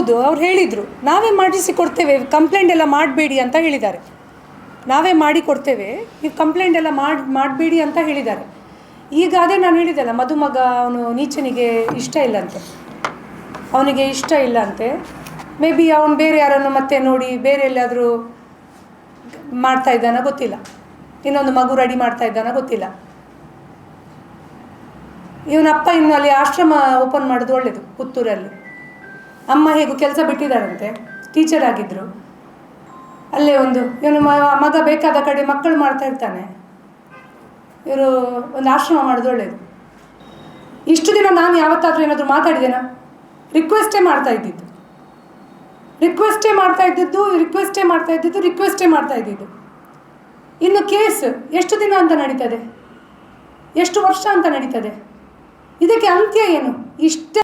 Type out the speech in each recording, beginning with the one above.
ಹೌದು, ಅವ್ರು ಹೇಳಿದರು. ನಾವೇ ಮಾಡಿಸಿ ಕೊಡ್ತೇವೆ ಕಂಪ್ಲೇಂಟ್ ಎಲ್ಲ ಮಾಡಬೇಡಿ ಅಂತ ಹೇಳಿದ್ದಾರೆ. ನಾವೇ ಮಾಡಿ ಕೊಡ್ತೇವೆ, ನೀವು ಕಂಪ್ಲೇಂಟ್ ಎಲ್ಲ ಮಾಡಿ, ಮಾಡಬೇಡಿ ಅಂತ ಹೇಳಿದ್ದಾರೆ. ಈಗ ಅದೇ ನಾನು ಹೇಳಿದ್ದಲ್ಲ, ಮದುಮಗ ಅವನು ನೀಚನಿಗೆ ಇಷ್ಟ ಇಲ್ಲಂತೆ. ಅವನಿಗೆ ಇಷ್ಟ ಇಲ್ಲ ಅಂತೆ ಮೇ ಬಿ ಅವನು ಬೇರೆ ಯಾರನ್ನು ಮತ್ತೆ ನೋಡಿ ಬೇರೆ ಎಲ್ಲಾದರೂ ಮಾಡ್ತಾ ಇದ್ದಾನ ಗೊತ್ತಿಲ್ಲ. ಇನ್ನೊಂದು ಮಗು ರೆಡಿ ಮಾಡ್ತಾ ಇದ್ದಾನ ಗೊತ್ತಿಲ್ಲ. ಇವನಪ್ಪ ಇನ್ನು ಅಲ್ಲಿ ಆಶ್ರಮ ಓಪನ್ ಮಾಡೋದು ಒಳ್ಳೆಯದು ಪುತ್ತೂರಲ್ಲಿ. ಅಮ್ಮ ಹೇಗೂ ಕೆಲಸ ಬಿಟ್ಟಿದ್ದಾರಂತೆ ಟೀಚರ್ ಆಗಿದ್ದರು ಅಲ್ಲೇ ಒಂದು, ಇವನು ಮಗ ಬೇಕಾದ ಕಡೆ ಮಕ್ಕಳು ಮಾಡ್ತಾ ಇರ್ತಾನೆ. ಇವರು ಒಂದು ಆಶ್ರಮ ಮಾಡೋದು ಒಳ್ಳೆಯದು ಇಷ್ಟು ದಿನ ನಾನು ಯಾವತ್ತಾದರೂ ಏನಾದರೂ ಮಾತಾಡಿದ್ದೇನಾ ರಿಕ್ವೆಸ್ಟೇ ಮಾಡ್ತಾ ಇದ್ದಿದ್ದು. ರಿಕ್ವೆಸ್ಟೇ ಮಾಡ್ತಾ ಇದ್ದಿದ್ದು ರಿಕ್ವೆಸ್ಟೇ ಮಾಡ್ತಾ ಇದ್ದಿದ್ದು ರಿಕ್ವೆಸ್ಟೇ ಮಾಡ್ತಾ ಇದ್ದಿದ್ದು. ಇನ್ನು ಕೇಸ್ ಎಷ್ಟು ದಿನ ಅಂತ ನಡೀತದೆ? ಎಷ್ಟು ವರ್ಷ ಅಂತ ನಡೀತದೆ? ಇದಕ್ಕೆ ಅಂತ್ಯ ಏನು? ಇಷ್ಟೇ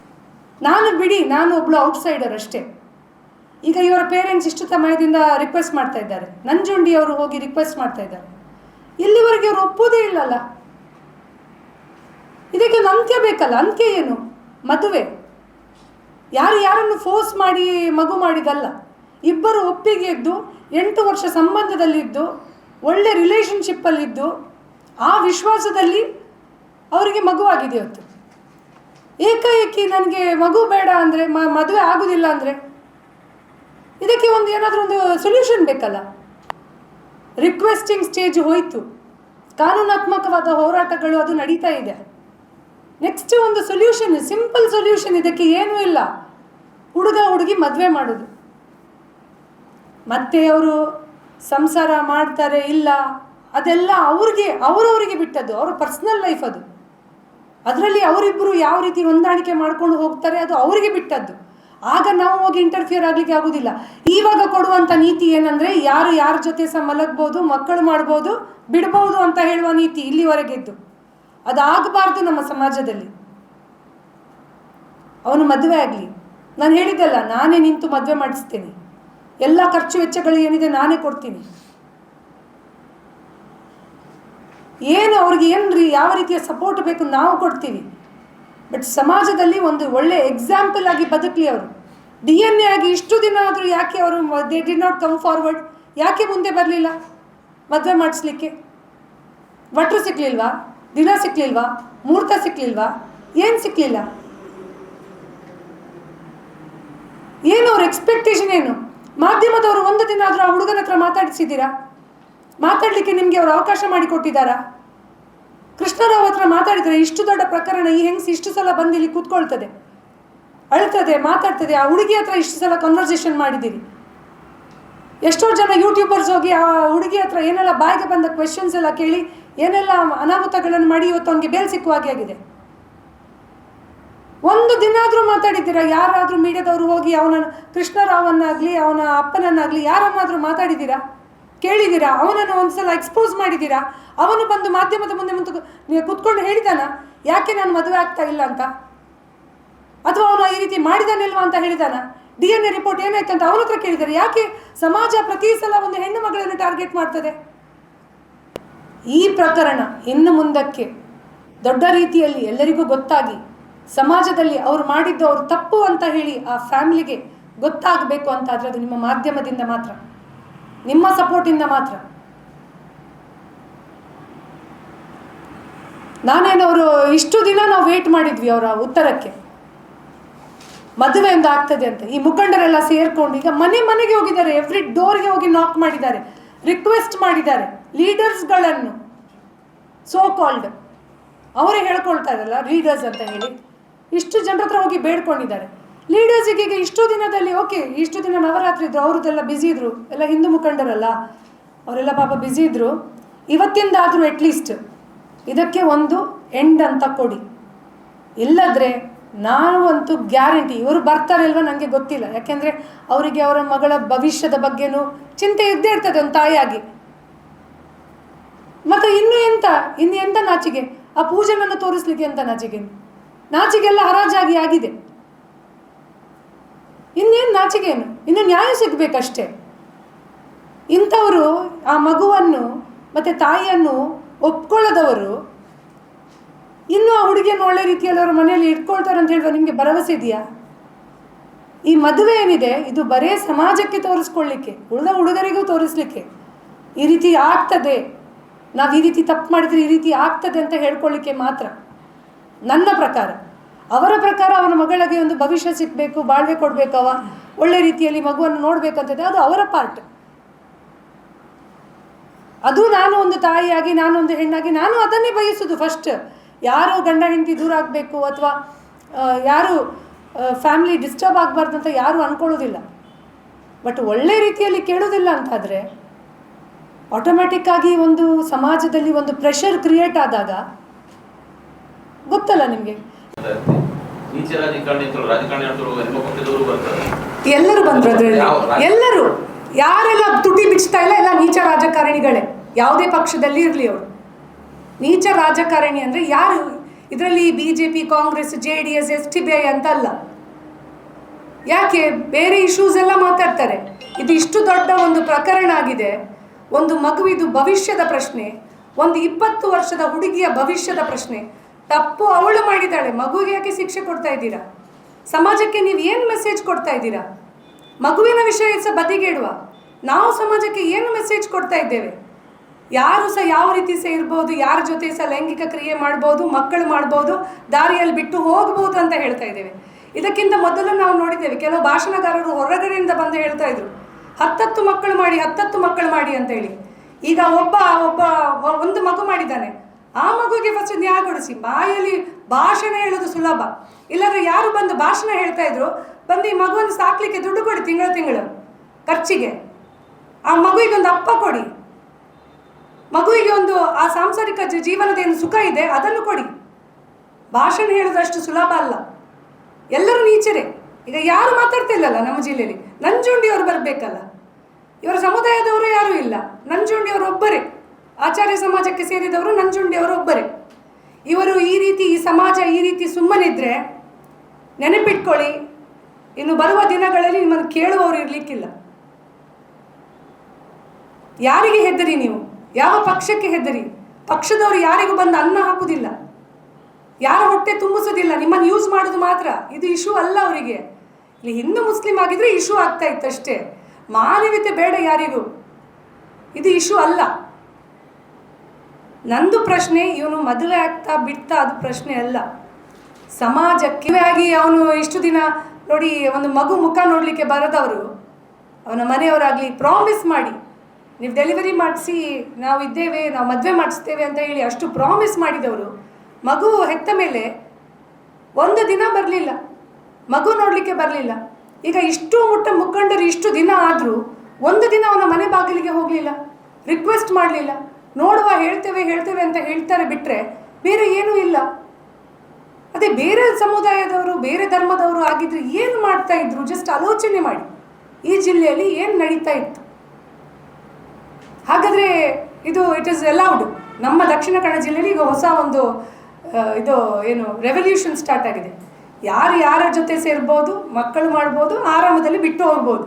ನಾನು ಬಿಡಿ, ನಾನು ಒಬ್ಳು ಔಟ್ಸೈಡರ್ ಅಷ್ಟೇ. ಈಗ ಇವರ ಪೇರೆಂಟ್ಸ್ ಇಷ್ಟು ಸಮಯದಿಂದ ರಿಕ್ವೆಸ್ಟ್ ಮಾಡ್ತಾ ಇದ್ದಾರೆ. ನಂಜುಂಡಿ ಅವರು ಹೋಗಿ ರಿಕ್ವೆಸ್ಟ್ ಮಾಡ್ತಾ ಇದ್ದಾರೆ. ಇಲ್ಲಿವರೆಗೆ ಅವರು ಒಪ್ಪೋದೇ ಇಲ್ಲಲ್ಲ. ಇದಕ್ಕೆ ಒಂದು ಅಂತ್ಯ ಬೇಕಲ್ಲ, ಅಂತ್ಯ ಏನು? ಮದುವೆ. ಯಾರು ಯಾರನ್ನು ಫೋರ್ಸ್ ಮಾಡಿ ಮಗು ಮಾಡಿದಲ್ಲ. ಇಬ್ಬರು ಒಪ್ಪಿಗೆ ಇದ್ದು, ಎಂಟು ವರ್ಷ ಸಂಬಂಧದಲ್ಲಿದ್ದು ಒಳ್ಳೆ ರಿಲೇಷನ್ಶಿಪ್ಪಲ್ಲಿದ್ದು ಆ ವಿಶ್ವಾಸದಲ್ಲಿ ಅವರಿಗೆ ಮಗುವಾಗಿದೆ ಇವತ್ತು ಏಕಾಏಕಿ ನನಗೆ ಮಗು ಬೇಡ ಅಂದರೆ, ಮ, ಮದುವೆ ಆಗೋದಿಲ್ಲ ಅಂದರೆ ಇದಕ್ಕೆ ಒಂದು ಏನಾದರೂ ಒಂದು ಸೊಲ್ಯೂಷನ್ ಬೇಕಲ್ಲ? ರಿಕ್ವೆಸ್ಟಿಂಗ್ ಸ್ಟೇಜ್ ಹೋಯಿತು. ಕಾನೂನಾತ್ಮಕವಾದ ಹೋರಾಟಗಳು ಅದು ನಡೀತಾ ಇದೆ. ನೆಕ್ಸ್ಟ್ ಒಂದು ಸೊಲ್ಯೂಷನ್ ಸಿಂಪಲ್ ಸೊಲ್ಯೂಷನ್ ಇದಕ್ಕೆ ಏನೂ ಇಲ್ಲ. ಹುಡುಗ ಹುಡುಗಿ ಮದುವೆ ಮಾಡೋದು. ಮತ್ತೆ ಅವರು ಸಂಸಾರ ಮಾಡ್ತಾರೆ, ಇಲ್ಲ? ಅದೆಲ್ಲ ಅವ್ರಿಗೆ, ಅವರವರಿಗೆ ಬಿಟ್ಟದ್ದು, ಅವ್ರ ಪರ್ಸ್ನಲ್ ಲೈಫ್ ಅದು. ಅದರಲ್ಲಿ ಅವರಿಬ್ಬರು ಯಾವ ರೀತಿ ಹೊಂದಾಣಿಕೆ ಮಾಡ್ಕೊಂಡು ಹೋಗ್ತಾರೆ ಅದು ಅವರಿಗೆ ಬಿಟ್ಟದ್ದು. ಆಗ ನಾವು ಹೋಗಿ ಇಂಟರ್ಫಿಯರ್ ಆಗಲಿಕ್ಕೆ ಆಗೋದಿಲ್ಲ. ಇವಾಗ ಕೊಡುವಂಥ ನೀತಿ ಏನಂದರೆ ಯಾರು ಯಾರ ಜೊತೆ ಸಹ ಮಲಗ್ಬೋದು, ಮಕ್ಕಳು ಮಾಡ್ಬೋದು ಬಿಡಬಹುದು ಅಂತ ಹೇಳುವ ನೀತಿ ಇಲ್ಲಿವರೆಗಿದ್ದು ಅದಾಗಬಾರ್ದು ನಮ್ಮ ಸಮಾಜದಲ್ಲಿ. ಅವನು ಮದುವೆ ಆಗಲಿ. ನಾನು ಹೇಳಿದ್ದಲ್ಲ, ನಾನೇ ನಿಂತು ಮದುವೆ ಮಾಡಿಸ್ತೇನೆ. ಎಲ್ಲ ಖರ್ಚು ವೆಚ್ಚಗಳು ಏನಿದೆ ನಾನೇ ಕೊಡ್ತೀನಿ. ಏನು ಅವ್ರಿಗೆ ಏನು ರೀ ಯಾವ ರೀತಿಯ ಸಪೋರ್ಟ್ ಬೇಕು ನಾವು ಕೊಡ್ತೀವಿ. ಬಟ್ ಸಮಾಜದಲ್ಲಿ ಒಂದು ಒಳ್ಳೆ ಎಕ್ಸಾಂಪಲ್ ಆಗಿ ಬದುಕಲಿ ಅವರು. ಡಿ ಎನ್ ಎ ಆಗಿ ಇಷ್ಟು ದಿನ ಆದರೂ ಯಾಕೆ ಅವರು they did not come forward ಯಾಕೆ ಮುಂದೆ ಬರಲಿಲ್ಲ? ಮದುವೆ ಮಾಡಿಸ್ಲಿಕ್ಕೆ. ಭಟ್ರು ಸಿಕ್ಕಲಿಲ್ವಾ ದಿನ ಸಿಕ್ಕಲಿಲ್ವಾ ಮುಹೂರ್ತ ಸಿಕ್ಕಲಿಲ್ವಾ ಏನು ಸಿಕ್ಕಲಿಲ್ಲ ಏನು ಅವ್ರ ಎಕ್ಸ್ಪೆಕ್ಟೇಷನ್ ಏನು? ಮಾಧ್ಯಮದವರು ಒಂದು ದಿನ ಆದರೂ ಆ ಹುಡುಗನ ಹತ್ರ ಮಾತಾಡಿಸಿದ್ದೀರಾ? ಮಾತಾಡಲಿಕ್ಕೆ ನಿಮಗೆ ಅವರು ಅವಕಾಶ ಮಾಡಿಕೊಟ್ಟಿದ್ದಾರಾ ಕೃಷ್ಣರಾವ್ ಹತ್ರ ಮಾತಾಡಿದರೆ ಇಷ್ಟು ದೊಡ್ಡ ಪ್ರಕರಣ ಈ ಹೆಂಗ್ಸ್ ಇಷ್ಟು ಸಲ ಬಂದು ಇಲ್ಲಿ ಕೂತ್ಕೊಳ್ತದೆ. ಅಳ್ತದೆ, ಮಾತಾಡ್ತದೆ, ಆ ಹುಡುಗಿ ಹತ್ರ ಇಷ್ಟು ಸಲ ಕನ್ವರ್ಸೇಷನ್ ಮಾಡಿದ್ದೀರಿ. ಎಷ್ಟೋ ಜನ ಯೂಟ್ಯೂಬರ್ಸ್ ಹೋಗಿ ಆ ಹುಡುಗಿ ಹತ್ರ ಏನೆಲ್ಲ ಬಾಯಿಗೆ ಬಂದ ಕ್ವೆಶನ್ಸ್ ಎಲ್ಲ ಕೇಳಿ ಏನೆಲ್ಲ ಅನಾಹುತಗಳನ್ನು ಮಾಡಿ ಇವತ್ತು ಅವನಿಗೆ ಬೇಲ್ ಸಿಕ್ಕುವ ಹಾಗೆ ಆಗಿದೆ. ಒಂದು ದಿನ ಆದರೂ ಮಾತಾಡಿದ್ದೀರಾ? ಯಾರಾದರೂ ಮೀಡಿಯಾದವರು ಹೋಗಿ ಅವನ ಕೃಷ್ಣರಾವನ್ನಾಗಲಿ, ಅವನ ಅಪ್ಪನನ್ನಾಗಲಿ ಯಾರನ್ನಾದರೂ ಮಾತಾಡಿದ್ದೀರಾ? ಕೇಳಿದ್ದೀರಾ? ಅವನನ್ನು ಒಂದ್ಸಲ ಎಕ್ಸ್ಪೋಸ್ ಮಾಡಿದ್ದೀರಾ? ಅವನು ಬಂದು ಮಾಧ್ಯಮದ ಮುಂದೆ ಮುಂದೆ ನೀವು ಕುತ್ಕೊಂಡು ಹೇಳಿದಾನ? ಯಾಕೆ ನಾನು ಮದುವೆ ಆಗ್ತಾ ಇಲ್ಲ ಅಂತ? ಅಥವಾ ಅವನು ಈ ರೀತಿ ಮಾಡಿದಾನಿಲ್ವಾ ಅಂತ ಹೇಳಿದಾನ? ಡಿ ಎನ್ ಎ ರಿಪೋರ್ಟ್ ಏನಾಯ್ತು ಅಂತ ಅವನ ಹತ್ರ ಕೇಳಿದ್ದಾರೆ ಯಾಕೆ ಸಮಾಜ ಪ್ರತಿ ಸಲ ಒಂದು ಹೆಣ್ಣು ಮಗಳನ್ನು ಟಾರ್ಗೆಟ್ ಮಾಡ್ತದೆ? ಈ ಪ್ರಕರಣ ಇನ್ನು ಮುಂದಕ್ಕೆ ದೊಡ್ಡ ರೀತಿಯಲ್ಲಿ ಎಲ್ಲರಿಗೂ ಗೊತ್ತಾಗಿ ಸಮಾಜದಲ್ಲಿ ಅವ್ರು ಮಾಡಿದ್ದು ಅವ್ರು ತಪ್ಪು ಅಂತ ಹೇಳಿ ಆ ಫ್ಯಾಮಿಲಿಗೆ ಗೊತ್ತಾಗಬೇಕು ಅಂತ ಆದರೆ ಅದು ನಿಮ್ಮ ಮಾಧ್ಯಮದಿಂದ ಮಾತ್ರ. ನಿಮ್ಮ ಸಪೋರ್ಟಿಂದ ಮಾತ್ರ. ನಾನೇನು ಅವರು ಇಷ್ಟು ದಿನ ನಾವು ವೇಟ್ ಮಾಡಿದ್ವಿ ಅವರ ಉತ್ತರಕ್ಕೆ. ಮದುವೆ ಒಂದು ಆಗ್ತದೆ ಅಂತ. ಈ ಮುಖಂಡರೆಲ್ಲ ಸೇರ್ಕೊಂಡು ಈಗ ಮನೆ ಮನೆಗೆ ಹೋಗಿದ್ದಾರೆ. ಎವ್ರಿ ಡೋರ್ಗೆ ಹೋಗಿ ನಾಕ್ ಮಾಡಿದ್ದಾರೆ. ರಿಕ್ವೆಸ್ಟ್ ಮಾಡಿದ್ದಾರೆ. ಲೀಡರ್ಸ್ಗಳನ್ನು ಸೋ ಕಾಲ್ಡ್ ಅವರೇ ಹೇಳ್ಕೊಳ್ತಾ ಇರಲ್ಲ ಲೀಡರ್ಸ್ ಅಂತ ಹೇಳಿ. ಇಷ್ಟು ಜನರ ಹತ್ರ ಹೋಗಿ ಬೇಡ್ಕೊಂಡಿದ್ದಾರೆ. ಲೀಡರ್ಸಿಗೆ ಈಗ ಇಷ್ಟು ದಿನದಲ್ಲಿ ಓಕೆ ಇಷ್ಟು ದಿನ ನವರಾತ್ರಿ ಇದ್ರು ಅವ್ರದ್ದೆಲ್ಲ ಬ್ಯುಸಿ ಇದ್ರು. ಎಲ್ಲ ಹಿಂದೂ ಮುಖಂಡರಲ್ಲ, ಅವರೆಲ್ಲ ಪಾಪ ಬ್ಯುಸಿ ಇದ್ರು. ಇವತ್ತಿಂದಾದರೂ ಅಟ್ ಅಟ್ಲೀಸ್ಟ್ ಇದಕ್ಕೆ ಒಂದು ಎಂಡ್ ಅಂತ ಕೊಡಿ. ಇಲ್ಲದ್ರೆ ನಾವು ಅಂತೂ ಗ್ಯಾರಂಟಿ ಇವರು ಬರ್ತಾರೆ ಇಲ್ವಾ ನನಗೆ ಗೊತ್ತಿಲ್ಲ. ಯಾಕೆಂದರೆ ಅವರಿಗೆ ಅವರ ಮಗಳ ಭವಿಷ್ಯದ ಬಗ್ಗೆನೂ ಚಿಂತೆ ಇದ್ದೇ ಇರ್ತದೆ ಒಂದು ತಾಯಿಯಾಗಿ. ಮತ್ತು ಇನ್ನು ಎಂತ? ಇನ್ನು ಎಂತ ನಾಚಿಗೆ? ಆ ಪೂಜೆಗಳನ್ನು ತೋರಿಸ್ಲಿಕ್ಕೆ ಎಂತ ನಾಚಿಗೆ? ನಾಚಿಗೆಲ್ಲ ಹರಾಜಾಗಿ ಆಗಿದೆ. ಇನ್ನೇನು ನಾಚಿಕೆ ಏನು ಇನ್ನು ನ್ಯಾಯ ಸಿಗಬೇಕಷ್ಟೇ. ಇಂಥವರು ಆ ಮಗುವನ್ನು ಮತ್ತು ತಾಯಿಯನ್ನು ಒಪ್ಕೊಳ್ಳದವರು ಇನ್ನೂ ಆ ಹುಡುಗಿಯನ್ನು ಒಳ್ಳೆ ರೀತಿಯಲ್ಲಿ ಅವ್ರ ಮನೆಯಲ್ಲಿ ಇಟ್ಕೊಳ್ತಾರೆ ಅಂತ ಹೇಳುವ ನಿಮಗೆ ಭರವಸೆ ಇದೆಯಾ? ಈ ಮದುವೆ ಏನಿದೆ, ಇದು ಬರೇ ಸಮಾಜಕ್ಕೆ ತೋರಿಸ್ಕೊಳ್ಳಿಕ್ಕೆ, ಉಳಿದ ಹುಡುಗರಿಗೂ ತೋರಿಸ್ಲಿಕ್ಕೆ. ಈ ರೀತಿ ಆಗ್ತದೆ. ನಾವು ಈ ರೀತಿ ತಪ್ಪು ಮಾಡಿದರೆ ಈ ರೀತಿ ಆಗ್ತದೆ ಅಂತ ಹೇಳ್ಕೊಳ್ಳಿಕ್ಕೆ ಮಾತ್ರ. ನನ್ನ ಪ್ರಕಾರ. ಅವರ ಪ್ರಕಾರ ಅವನ ಮಗಳಿಗೆ ಒಂದು ಭವಿಷ್ಯ ಸಿಗಬೇಕು, ಬಾಳ್ವೆ ಕೊಡಬೇಕವ ಒಳ್ಳೆ ರೀತಿಯಲ್ಲಿ ಮಗುವನ್ನು ನೋಡಬೇಕಂತದ್ದು ಅದು ಅವರ ಪಾರ್ಟ್ ಅದು ನಾನು ಒಂದು ತಾಯಿಯಾಗಿ, ನಾನು ಒಂದು ಹೆಣ್ಣಾಗಿ, ನಾನು ಅದನ್ನೇ ಬಯಸುದು ಫಸ್ಟ್ ಯಾರು ಗಂಡ ಹೆಂಡತಿ ದೂರ ಆಗಬೇಕು ಅಥವಾ ಯಾರು ಫ್ಯಾಮಿಲಿ ಡಿಸ್ಟರ್ಬ್ ಆಗಬಾರ್ದು ಅಂತ ಯಾರು ಅಂದ್ಕೊಳ್ಳೋದಿಲ್ಲ ಬಟ್ ಒಳ್ಳೆ ರೀತಿಯಲ್ಲಿ ಕೇಳೋದಿಲ್ಲ ಅಂತಾದರೆ ಆಟೋಮ್ಯಾಟಿಕ್ ಆಗಿ ಒಂದು ಸಮಾಜದಲ್ಲಿ ಒಂದು ಪ್ರೆಷರ್ ಕ್ರಿಯೇಟ್ ಆದಾಗ, ಗೊತ್ತಲ್ಲ ನಿಮಗೆ? ನೀಚ ರಾಜಕಾರಣಿ ಅಂತ ರಾಜಕಾರಣಿ ಅಂತ ನಿಮ್ಮ ಬರ್ತಾರೆ. ಎಲ್ಲರೂ ಬಂದ್ರು ಅದರಲ್ಲಿ ಎಲ್ಲರೂ. ಯಾರೆಲ್ಲ ತುಟಿ ಬಿಚ್ತಾ ಇಲ್ಲ ಎಲ್ಲ ನೀಚ ರಾಜಕಾರಣಿಗಳೇ. ಯಾವುದೇ ಪಕ್ಷದಲ್ಲಿ ಇರಲಿ ಅವರು. ನೀಚ ರಾಜಕಾರಣಿ ಅಂದ್ರೆ ಯಾರು? ಇದರಲ್ಲಿ BJP J P Congress J D S S T B I ಅಂತ ಅಲ್ಲ ಯಾಕೆ? ಬೇರೆ ಇಶ್ಯೂಸ್ ಎಲ್ಲ ಮಾತಾಡ್ತಾರೆ. ಇದು ಇಷ್ಟು ದೊಡ್ಡ ಒಂದು ಪ್ರಕರಣ ಆಗಿದೆ. ಒಂದು ಮಗುವಿದು ಭವಿಷ್ಯದ ಪ್ರಶ್ನೆ. ಒಂದು ಇಪ್ಪತ್ತು ವರ್ಷದ ಹುಡುಗಿಯ ಭವಿಷ್ಯದ ಪ್ರಶ್ನೆ. ತಪ್ಪು ಅವಳು ಮಾಡಿದ್ದಾಳೆ. ಮಗುವಿಗೆ ಯಾಕೆ ಶಿಕ್ಷೆ ಕೊಡ್ತಾ ಇದ್ದೀರಾ? ಸಮಾಜಕ್ಕೆ ನೀವು ಏನು ಮೆಸೇಜ್ ಕೊಡ್ತಾ ಇದ್ದೀರಾ? ಮಗುವಿನ ವಿಷಯ ಸಹ ಬದಿಗೇಡುವ ನಾವು ಸಮಾಜಕ್ಕೆ ಏನು ಮೆಸೇಜ್ ಕೊಡ್ತಾ ಇದ್ದೇವೆ? ಯಾರು ಸಹ ಯಾವ ರೀತಿ ಸಹ ಇರ್ಬೋದು, ಯಾರ ಜೊತೆ ಸಹ ಲೈಂಗಿಕ ಕ್ರಿಯೆ ಮಾಡ್ಬೋದು, ಮಕ್ಕಳು ಮಾಡ್ಬೋದು, ದಾರಿಯಲ್ಲಿ ಬಿಟ್ಟು ಹೋಗ್ಬೋದು ಅಂತ ಹೇಳ್ತಾ ಇದ್ದೇವೆ. ಇದಕ್ಕಿಂತ ಮೊದಲು ನಾವು ನೋಡಿದ್ದೇವೆ, ಕೆಲವು ಭಾಷಣಗಾರರು ಹೊರಗಡೆಯಿಂದ ಬಂದು ಹೇಳ್ತಾ ಇದ್ರು. ಹತ್ತತ್ತು ಮಕ್ಕಳು ಮಾಡಿ, ಹತ್ತತ್ತು ಮಕ್ಕಳು ಮಾಡಿ ಅಂತ ಹೇಳಿ ಈಗ ಒಬ್ಬ ಒಬ್ಬ, ಒಂದು ಮಗು ಮಾಡಿದ್ದಾನೆ. ಆ ಮಗುಗೆ ಫಸ್ಟ್ ನ್ಯಾಯ ಕೊಡಿಸಿ ಬಾಯಲ್ಲಿ ಭಾಷಣ ಹೇಳೋದು ಸುಲಭ. ಇಲ್ಲಾಂದ್ರೆ ಯಾರು ಬಂದು ಭಾಷಣ ಹೇಳ್ತಾ ಇದ್ರು, ಬಂದು ಈ ಮಗುವನ್ನು ಸಾಕ್ಲಿಕ್ಕೆ ದುಡ್ಡು ಕೊಡಿ ತಿಂಗಳು ತಿಂಗಳು, ಖರ್ಚಿಗೆ. ಆ ಮಗುವಿಗೆ ಒಂದು ಅಪ್ಪ ಕೊಡಿ. ಮಗುವಿಗೆ ಒಂದು ಆ ಸಾಂಸಾರಿಕ ಜೀವನದ ಏನು ಸುಖ ಇದೆ, ಅದನ್ನು ಕೊಡಿ. ಭಾಷಣ ಹೇಳೋದಷ್ಟು ಸುಲಭ ಅಲ್ಲ. ಎಲ್ಲರೂ ನೀಚರೇ. ಈಗ ಯಾರು ಮಾತಾಡ್ತಿಲ್ಲಲ್ಲ ನಮ್ಮ ಜಿಲ್ಲೆಯಲ್ಲಿ? ನಂಜುಂಡಿಯವರು ಬರಬೇಕಲ್ಲ. ಇವರ ಸಮುದಾಯದವರು ಯಾರೂ ಇಲ್ಲ. ನಂಜುಂಡಿಯವರು ಒಬ್ಬರೇ. ಆಚಾರ್ಯ ಸಮಾಜಕ್ಕೆ ಸೇರಿದವರು ನಂಜುಂಡಿಯವರು ಒಬ್ಬರೇ. ಇವರು ಈ ರೀತಿ ಈ ಸಮಾಜ ಈ ರೀತಿ ಸುಮ್ಮನಿದ್ರೆ ನೆನಪಿಟ್ಕೊಳ್ಳಿ. ಇನ್ನು ಬರುವ ದಿನಗಳಲ್ಲಿ ನಿಮ್ಮನ್ನು ಕೇಳುವವರು ಇರಲಿಕ್ಕಿಲ್ಲ. ಯಾರಿಗೆ ಹೆದರಿ ನೀವು? ಯಾವ ಪಕ್ಷಕ್ಕೆ ಹೆದರಿ? ಪಕ್ಷದವರು ಯಾರಿಗೂ ಬಂದು ಅನ್ನ ಹಾಕುವುದಿಲ್ಲ ಯಾರ ಹೊಟ್ಟೆ ತುಂಬಿಸೋದಿಲ್ಲ? ನಿಮ್ಮನ್ನು ಯೂಸ್ ಮಾಡೋದು ಮಾತ್ರ. ಇದು ಇಶ್ಯೂ ಅಲ್ಲ ಅವರಿಗೆ. ಇಲ್ಲಿ ಹಿಂದೂ ಮುಸ್ಲಿಂ ಆಗಿದ್ರೆ ಇಶ್ಯೂ ಆಗ್ತಾ ಇತ್ತು ಅಷ್ಟೇ ಮಾನವೀಯತೆ ಬೇಡ ಯಾರಿಗೂ. ಇದು ಇಶ್ಯೂ ಅಲ್ಲ. ನಂದು ಪ್ರಶ್ನೆ, ಇವನು ಮದುವೆ ಆಗ್ತಾ ಬಿಡ್ತಾ ಅದು ಪ್ರಶ್ನೆ ಅಲ್ಲ. ಸಮಾಜಕ್ಕೆ ಆಗಿ ಅವನು ಇಷ್ಟು ದಿನ ನೋಡಿ ಒಂದು ಮಗು ಮುಖ ನೋಡಲಿಕ್ಕೆ ಬರದವರು, ಅವನ ಮನೆಯವರಾಗಲಿ ಪ್ರಾಮಿಸ್ ಮಾಡಿ, ನೀವು ಡೆಲಿವರಿ ಮಾಡಿಸಿ, ನಾವು ಇದ್ದೇವೆ, ನಾವು ಮದುವೆ ಮಾಡಿಸ್ತೇವೆ ಅಂತ ಹೇಳಿ ಅಷ್ಟು ಪ್ರಾಮಿಸ್ ಮಾಡಿದವರು, ಮಗು ಹೆತ್ತ ಮೇಲೆ ಒಂದು ದಿನ ಬರಲಿಲ್ಲ, ಮಗು ನೋಡಲಿಕ್ಕೆ ಬರಲಿಲ್ಲ. ಈಗ ಇಷ್ಟು ಮುಟ್ಟ ಮುಖಂಡರು ಇಷ್ಟು ದಿನ ಆದರೂ ಒಂದು ದಿನ ಅವನ ಮನೆ ಬಾಗಿಲಿಗೆ ಹೋಗಲಿಲ್ಲ ರಿಕ್ವೆಸ್ಟ್ ಮಾಡಲಿಲ್ಲ. ನೋಡುವ, ಹೇಳ್ತೇವೆ ಹೇಳ್ತೇವೆ ಅಂತ ಹೇಳ್ತಾರೆ ಬಿಟ್ಟರೆ ಬೇರೆ ಏನೂ ಇಲ್ಲ. ಅದೇ ಬೇರೆ ಸಮುದಾಯದವರು, ಬೇರೆ ಧರ್ಮದವರು ಆಗಿದ್ರೆ ಏನು ಮಾಡ್ತಾ ಇದ್ರು? ಜಸ್ಟ್ ಆಲೋಚನೆ ಮಾಡಿ. ಈ ಜಿಲ್ಲೆಯಲ್ಲಿ ಏನು ನಡೀತಾ ಇತ್ತು? ಹಾಗಾದರೆ ಇದು ಇಟ್ ಇಸ್ ಅಲೌಡ್ ನಮ್ಮ ದಕ್ಷಿಣ ಕನ್ನಡ ಜಿಲ್ಲೆಯಲ್ಲಿ ಈಗ ಹೊಸ ಒಂದು ಇದು ಏನು ರೆವಲ್ಯೂಷನ್ ಸ್ಟಾರ್ಟ್ ಆಗಿದೆ. ಯಾರು ಯಾರ ಜೊತೆ ಸೇರ್ಬೋದು, ಮಕ್ಕಳು ಮಾಡ್ಬೋದು, ಆರಾಮದಲ್ಲಿ ಬಿಟ್ಟು ಹೋಗ್ಬೋದು.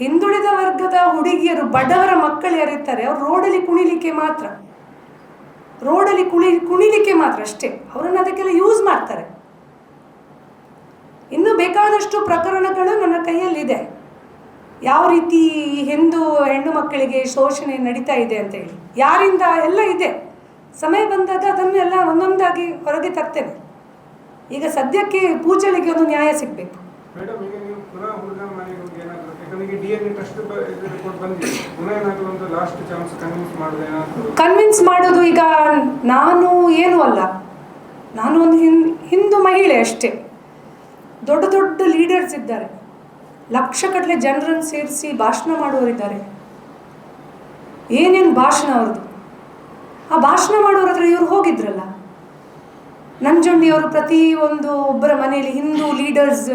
ಹಿಂದುಳಿದ ವರ್ಗದ ಹುಡುಗಿಯರು, ಬಡವರ ಮಕ್ಕಳು ಯಾರಿರ್ತಾರೆ, ಅವ್ರು ರೋಡಲ್ಲಿ ಕುಣಿಲಿಕ್ಕೆ ಮಾತ್ರ. ರೋಡಲ್ಲಿ ಕುಣಿ ಕುಣಿಲಿಕ್ಕೆ ಮಾತ್ರ ಅಷ್ಟೇ. ಅವರನ್ನು ಅದಕ್ಕೆಲ್ಲ ಯೂಸ್ ಮಾಡ್ತಾರೆ. ಇನ್ನು ಬೇಕಾದಷ್ಟು ಪ್ರಕರಣಗಳು ನನ್ನ ಕೈಯಲ್ಲಿದೆ. ಯಾವ ರೀತಿ ಹಿಂದೂ ಹೆಣ್ಣು ಮಕ್ಕಳಿಗೆ ಶೋಷಣೆ ನಡೀತಾ ಇದೆ ಅಂತ ಹೇಳಿ. ಯಾರಿಂದ ಎಲ್ಲ ಇದೆ. ಸಮಯ ಬಂದಾಗ ಅದನ್ನೆಲ್ಲ ಒಂದೊಂದಾಗಿ ಹೊರಗೆ ತರ್ತೇನೆ. ಈಗ ಸದ್ಯಕ್ಕೆ ಪೂಜಲಿಗೆ ಒಂದು ನ್ಯಾಯ ಸಿಗಬೇಕು ಮೇಡಮ್ ಈಗ ನೀವು ಪುನಃ ಹುಡುಗನ ಮನೆಗೆ ಹೋಗಿ ಕನ್ವಿನ್ಸ್ ಮಾಡೋದು ಈಗ ನಾನು ಏನೂ ಅಲ್ಲ. ನಾನು ಒಂದು ಹಿಂದೂ ಮಹಿಳೆ ಅಷ್ಟೇ. ದೊಡ್ಡ ದೊಡ್ಡ ಲೀಡರ್ಸ್ ಇದ್ದಾರೆ. ಲಕ್ಷಗಟ್ಟಲೆ ಜನರನ್ನು ಸೇರಿಸಿ ಭಾಷಣ ಮಾಡುವವರಿದ್ದಾರೆ ಏನೇನು ಭಾಷಣ ಅವ್ರದ್ದು? ಆ ಭಾಷಣ ಮಾಡೋರ ಹತ್ರ ಇವರು ಹೋಗಿದ್ರಲ್ಲ. ನಂಜುಂಡಿಯವರು ಪ್ರತಿ ಒಂದು ಒಬ್ಬರ ಮನೆಯಲ್ಲಿ ಹಿಂದೂ ಲೀಡರ್ಸ್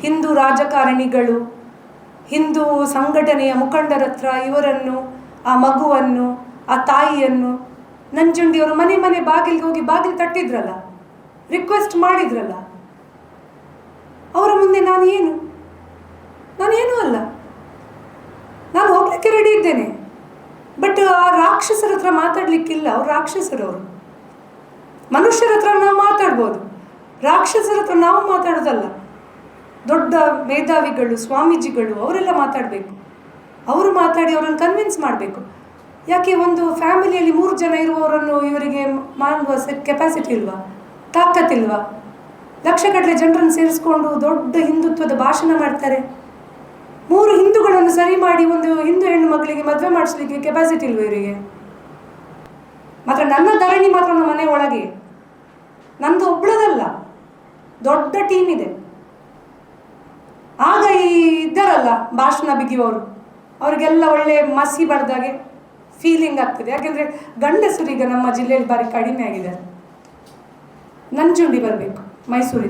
ಹಿಂದೂ ರಾಜಕಾರಣಿಗಳು ಹಿಂದೂ ಸಂಘಟನೆಯ ಮುಖಂಡರ ಹತ್ರ ಇವರನ್ನು, ಆ ಮಗುವನ್ನು, ಆ ತಾಯಿಯನ್ನು ನಂಜುಂಡಿಯವರು ಮನೆ ಮನೆ ಬಾಗಿಲಿಗೆ ಹೋಗಿ ಬಾಗಿಲು ತಟ್ಟಿದ್ರಲ್ಲ ರಿಕ್ವೆಸ್ಟ್ ಮಾಡಿದ್ರಲ್ಲ. ಅವರ ಮುಂದೆ ನಾನು ಏನು? ನಾನೇನೂ ಅಲ್ಲ. ನಾನು ಹೋಗ್ಲಿಕ್ಕೆ ರೆಡಿ ಇದ್ದೇನೆ. ಬಟ್ ಆ ರಾಕ್ಷಸರ ಹತ್ರ ಮಾತಾಡ್ಲಿಕ್ಕಿಲ್ಲ ಅವ್ರು ರಾಕ್ಷಸರು ಅವರು ಮನುಷ್ಯರ ಹತ್ರ ನಾವು ಮಾತಾಡ್ಬೋದು. ರಾಕ್ಷಸರ ಹತ್ರ ನಾವು ಮಾತಾಡೋದಲ್ಲ. ದೊಡ್ಡ ಮೇಧಾವಿಗಳು, ಸ್ವಾಮೀಜಿಗಳು, ಅವರೆಲ್ಲ ಮಾತಾಡಬೇಕು. ಅವರು ಮಾತಾಡಿ ಅವರನ್ನು ಕನ್ವಿನ್ಸ್ ಮಾಡಬೇಕು. ಯಾಕೆ ಒಂದು ಫ್ಯಾಮಿಲಿಯಲ್ಲಿ ಮೂರು ಜನ ಇರುವವರನ್ನು ಇವರಿಗೆ ಮಾಡುವ ಕೆಪಾಸಿಟಿ ಇಲ್ವಾ? ತಾಕತ್ತಿಲ್ವಾ ಲಕ್ಷಗಟ್ಟಲೆ ಜನರನ್ನು ಸೇರಿಸ್ಕೊಂಡು ದೊಡ್ಡ ಹಿಂದುತ್ವದ ಭಾಷಣ ಮಾಡ್ತಾರೆ. ಮೂರು ಹಿಂದೂಗಳನ್ನು ಸರಿ ಮಾಡಿ ಒಂದು ಹಿಂದೂ ಹೆಣ್ಣು ಮಗಳಿಗೆ ಮದುವೆ ಮಾಡಿಸ್ಲಿಕ್ಕೆ ಕೆಪಾಸಿಟಿ ಇಲ್ವಾ ಇವರಿಗೆ? ಮಾತ್ರ ನನ್ನ ಧರಣಿ ಮಾತ್ರ ನಮ್ಮ ಮನೆ ಒಳಗೆ. ನಂದು ಒಬ್ಬಳದಲ್ಲ ದೊಡ್ಡ ಟೀಮ್ ಇದೆ. ಆಗ ಈ ಇದ್ದಾರಲ್ಲ ಭಾಷಣ ಬಿಗಿಯೋರು ಅವರಿಗೆಲ್ಲ ಒಳ್ಳೆ ಮಸಿ ಬಡ್ದಾಗೆ ಫೀಲಿಂಗ್ ಆಗ್ತದೆ. ಯಾಕೆಂದರೆ ಗಂಡಸರು ಈಗ ನಮ್ಮ ಜಿಲ್ಲೆಯಲ್ಲಿ ಬಾರಿ ಕಡಿಮೆ ಆಗಿದ್ದಾರೆ ನಂಜುಂಡಿ ಬರಬೇಕು ಮೈಸೂರಿಗೆ